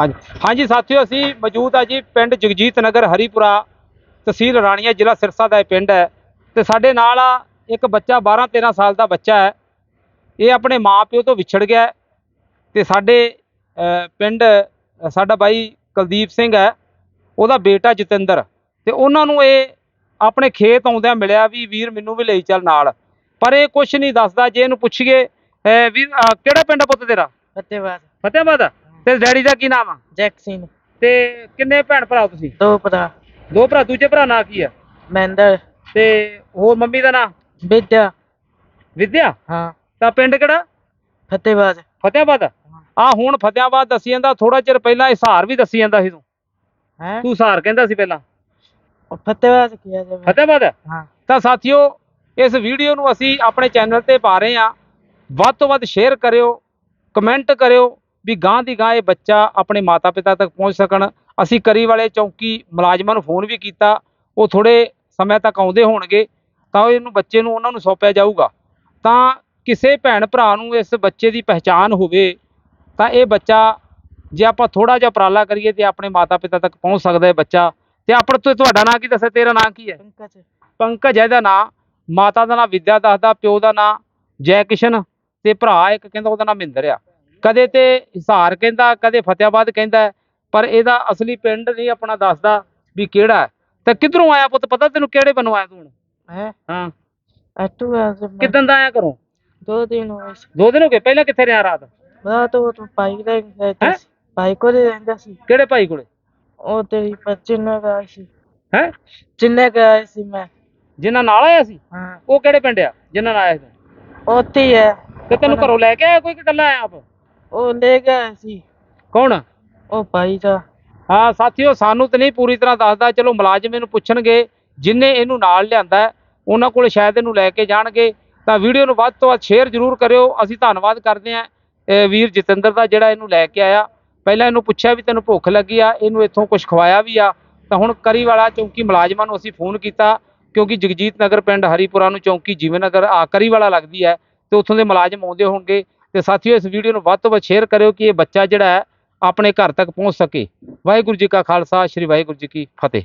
ਹਾਂਜੀ। ਹਾਂਜੀ ਸਾਥੀਓ ਅਸੀਂ ਮੌਜੂਦ ਆ ਜੀ ਪਿੰਡ ਜਗਜੀਤ ਨਗਰ ਹਰੀਪੁਰਾ ਤਹਿਸੀਲ ਰਾਣੀਆ ਜ਼ਿਲ੍ਹਾ ਸਿਰਸਾ ਦਾ ਇਹ ਪਿੰਡ ਹੈ। ਤੇ ਸਾਡੇ ਨਾਲ ਆ ਇੱਕ ਬੱਚਾ 12 13 ਸਾਲ ਦਾ ਬੱਚਾ ਹੈ। ਇਹ ਆਪਣੇ ਮਾਪਿਓ ਤੋਂ ਵਿਛੜ ਗਿਆ ਤੇ ਸਾਡੇ ਪਿੰਡ ਸਾਡਾ ਬਾਈ ਕੁਲਦੀਪ ਸਿੰਘ ਹੈ। ਉਹਦਾ ਬੇਟਾ ਜਤਿੰਦਰ। ਤੇ ਉਹਨਾਂ ਨੂੰ ਇਹ ਆਪਣੇ ਖੇਤ ਆਉਂਦਿਆਂ ਮਿਲਿਆ ਵੀ ਵੀਰ ਮੈਨੂੰ ਵੀ ਲਈ ਚੱਲ ਨਾਲ। ਪਰ ਇਹ ਕੁਝ ਨਹੀਂ ਦੱਸਦਾ। ਜੇ ਇਹਨੂੰ ਪੁੱਛੀਏ ਵੀਰ ਕਿਹੜਾ ਪਿੰਡ ਪੁੱਤ ਤੇਰਾ? ਫਤਿਹਵਾਦ ਫਤਿਆਬਾਦ ਆ? ਤੇ ਡੈਡੀ ਦਾ ਕੀ ਨਾਮ ਆ? ਜੈਕਸਿਨ। ਤੇ ਕਿੰਨੇ ਭੈਣ ਭਰਾ ਹੋ ਤੁਸੀਂ? ਦੋ ਭਰਾ। ਦੋ ਭਰਾ ਦੂਜੇ ਭਰਾ ਨਾਂ ਕੀ ਆ? ਮਹਿੰਦਰ। ਤੇ ਹੋਰ ਮੰਮੀ ਦਾ ਨਾਂ? ਵਿਦਿਆ। ਵਿਦਿਆ? ਹਾਂ। ਤਾਂ ਪਿੰਡ ਕਿਹੜਾ? ਫਤਿਹਵਾਦ ਫਤਿਆਬਾਦ ਆ ਹੁਣ ਫਤਿਆਬਾਦ ਦੱਸੀ ਜਾਂਦਾ ਥੋੜਾ ਚਿਰ ਪਹਿਲਾਂ ਹਿਸਾਰ ਵੀ ਦੱਸੀ ਜਾਂਦਾ ਸੀ ਤੂੰ। ਹੈ? ਤੂੰ ਹਿਸਾਰ ਕਹਿੰਦਾ ਸੀ ਪਹਿਲਾਂ। ਫਤਿਹਵਾਦ ਕਿਹਾ ਜਾਵੇ। ਫਤਿਆਬਾਦ ਹਾਂ। ਤਾਂ ਸਾਥੀਓ ਇਸ ਵੀਡੀਓ ਨੂੰ ਅਸੀਂ ਆਪਣੇ ਚੈਨਲ ਤੇ ਪਾ ਰਹੇ ਹਾਂ। ਵੱਧ ਤੋਂ ਵੱਧ ਸ਼ੇਅਰ ਕਰਿਓ ਕਮੈਂਟ ਕਰਿਓ ਵੀ ਗਾਂ ਦੀ ਗਾਂ ਇਹ ਬੱਚਾ ਆਪਣੇ ਮਾਤਾ ਪਿਤਾ ਤੱਕ ਪਹੁੰਚ ਸਕਣ। ਅਸੀਂ ਕਰੀ ਵਾਲੇ ਚੌਂਕੀ ਮੁਲਾਜ਼ਮਾਂ ਨੂੰ ਫੋਨ ਵੀ ਕੀਤਾ। ਉਹ ਥੋੜੇ ਸਮੇਂ ਤੱਕ ਆਉਂਦੇ ਹੋਣਗੇ ਤਾਂ ਇਹਨੂੰ ਬੱਚੇ ਨੂੰ ਉਹਨਾਂ ਨੂੰ ਸੌਂਪਿਆ ਜਾਊਗਾ। ਤਾਂ ਕਿਸੇ ਭੈਣ ਭਰਾ ਨੂੰ ਇਸ ਬੱਚੇ ਦੀ ਪਹਿਚਾਣ ਹੋਵੇ ਤਾਂ ਇਹ ਬੱਚਾ ਜੇ ਆਪਾਂ ਥੋੜਾ ਜਿਹਾ ਉਪਰਾਲਾ ਕਰੀਏ ਤੇ ਆਪਣੇ ਮਾਤਾ ਪਿਤਾ ਤੱਕ ਪਹੁੰਚ ਸਕਦਾ ਹੈ ਬੱਚਾ। ਤੇ ਆਪਣਾ ਤੋਂ ਤੁਹਾਡਾ ਨਾਂ ਕੀ ਦੱਸਿਆ? ਤੇਰਾ ਨਾਂ ਕੀ ਹੈ? ਪੰਕਜ। ਪੰਕਜ ਹੈ ਇਹਦਾ ਨਾਂ। ਮਾਤਾ ਦਾ ਨਾਂ ਵਿਦਿਆ ਦੱਸਦਾ ਪਿਓ ਦਾ ਨਾਂ ਜੈ ਕਿਸ਼ਨ ਤੇ ਭਰਾ ਇੱਕ ਕਹਿੰਦਾ ਉਹਦਾ ਨਾਂ ਮਹਿੰਦਰ ਆ। ਕਦੇ ਤੇ ਹਿਸਾਰ ਕਹਿੰਦਾ ਕਦੇ ਫਤਿਆਬਾਦ ਕਹਿੰਦਾ ਪਰ ਇਹਦਾ ਅਸਲੀ ਪਿੰਡ ਨਹੀਂ ਆਪਣਾ ਦੱਸਦਾ ਵੀ ਕਿਹੜਾ ਤੇ ਕਿੱਧਰੋਂ ਆਇਆ ਪੁੱਤ? ਪਤਾ ਤੈਨੂੰ ਕਿਹੜੇ ਬੰਨੋਂ ਆਇਆ ਤੂੰ ਹੈ? ਹਾਂ। ਅਟੂ ਆ ਕਿਦਾਂ ਦਾ ਆਇਆ ਘਰੋਂ? ਦੋ ਦਿਨ ਹੋਏ ਦੋ ਦਿਨ ਹੋ ਗਏ? ਪਹਿਲਾਂ ਕਿੱਥੇ ਰਿਹਾ ਰਾਤ? ਰਾਤ ਉਹ ਤੋਂ? ਗਿਆ ਸੀ। ਪਾਈ ਕੋਲੇ ਰਹਿੰਦਾ ਸੀ। ਕਿਹੜੇ ਭਾਈ ਕੋਲੇ? ਉਹ ਤੇਰੀ ਪਚਿੰਨ ਗਿਆ ਸੀ। ਹੈ? ਜਿੰਨੇ ਗਿਆ ਸੀ ਮੈਂ। ਜਿਨ੍ਹਾਂ ਨਾਲ ਆਇਆ ਸੀ? ਹਾਂ। ਉਹ ਕਿਹੜੇ ਪਿੰਡ ਆ? ਜਿਨ੍ਹਾਂ ਨਾਲ ਆਇਆ ਸੀ? ਉੱਥੇ ਹੀ ਹੈ ਤੇ ਤੈਨੂੰ ਘਰੋਂ ਲੈ ਕੇ ਆਇਆ ਕੋਈ ਕਿ ਇਕੱਲਾ ਆਇਆ ਆਪ? ਉਹ ਲੈ ਗਿਆ ਸੀ। ਕੌਣ? ਉਹ ਭਾਈ ਦਾ। ਹਾਂ ਸਾਥੀਓ ਸਾਨੂੰ ਤੇ ਨਹੀਂ ਪੂਰੀ ਤਰ੍ਹਾਂ ਦੱਸਦਾ। ਚਲੋ ਮੁਲਾਜ਼ਮ ਇਹਨੂੰ ਪੁੱਛਣਗੇ ਜਿਨੇ ਇਹਨੂੰ ਨਾਲ ਲਿਆਂਦਾ ਉਹਨਾਂ ਕੋਲ ਸ਼ਾਇਦ ਇਹਨੂੰ ਲੈ ਕੇ ਜਾਣਗੇ। ਤਾਂ ਵੀਡੀਓ ਨੂੰ ਵੱਧ ਤੋਂ ਵੱਧ ਸ਼ੇਅਰ ਜ਼ਰੂਰ ਕਰਿਓ। ਅਸੀਂ ਧੰਨਵਾਦ ਕਰਦੇ ਹਾਂ ਇਹ ਵੀਰ ਜਤਿੰਦਰ ਦਾ ਜਿਹੜਾ ਇਹਨੂੰ ਲੈ ਕੇ ਆਇਆ। ਪਹਿਲਾਂ ਇਹਨੂੰ ਪੁੱਛਿਆ ਵੀ ਤੈਨੂੰ ਭੁੱਖ ਲੱਗੀ ਆ ਇਹਨੂੰ ਇੱਥੋਂ ਕੁਝ ਖਵਾਇਆ ਵੀ ਆ। ਤਾਂ ਹੁਣ ਕਰੀ ਵਾਲਾ ਚੌਂਕੀ ਮੁਲਾਜ਼ਮਾਂ ਨੂੰ ਅਸੀਂ ਫੋਨ ਕੀਤਾ ਕਿਉਂਕਿ ਜਗਜੀਤ ਨਗਰ ਪਿੰਡ ਹਰੀਪੁਰਾ ਨੂੰ ਚੌਂਕੀ ਜੀਵਨ ਨਗਰ ਆ ਕਰੀ ਵਾਲਾ ਲੱਗਦੀ ਹੈ ਤੇ ਉੱਥੋਂ ਦੇ ਮੁਲਾਜ਼ਮ ਆਉਂਦੇ ਹੋਣਗੇ। ਤੇ ਸਾਥੀਓ, ਇਸ ਵੀਡੀਓ ਨੂੰ ਵੱਧ ਤੋਂ ਵੱਧ ਸ਼ੇਅਰ ਕਰਿਓ ਕਿ ਇਹ ਬੱਚਾ ਜਿਹੜਾ ਹੈ, ਆਪਣੇ ਘਰ ਤੱਕ ਪਹੁੰਚ ਸਕੇ। ਵਾਹਿਗੁਰੂ ਜੀ ਕਾ ਖਾਲਸਾ, ਸ੍ਰੀ ਵਾਹਿਗੁਰੂ ਜੀ ਕੀ ਫਤਿਹ।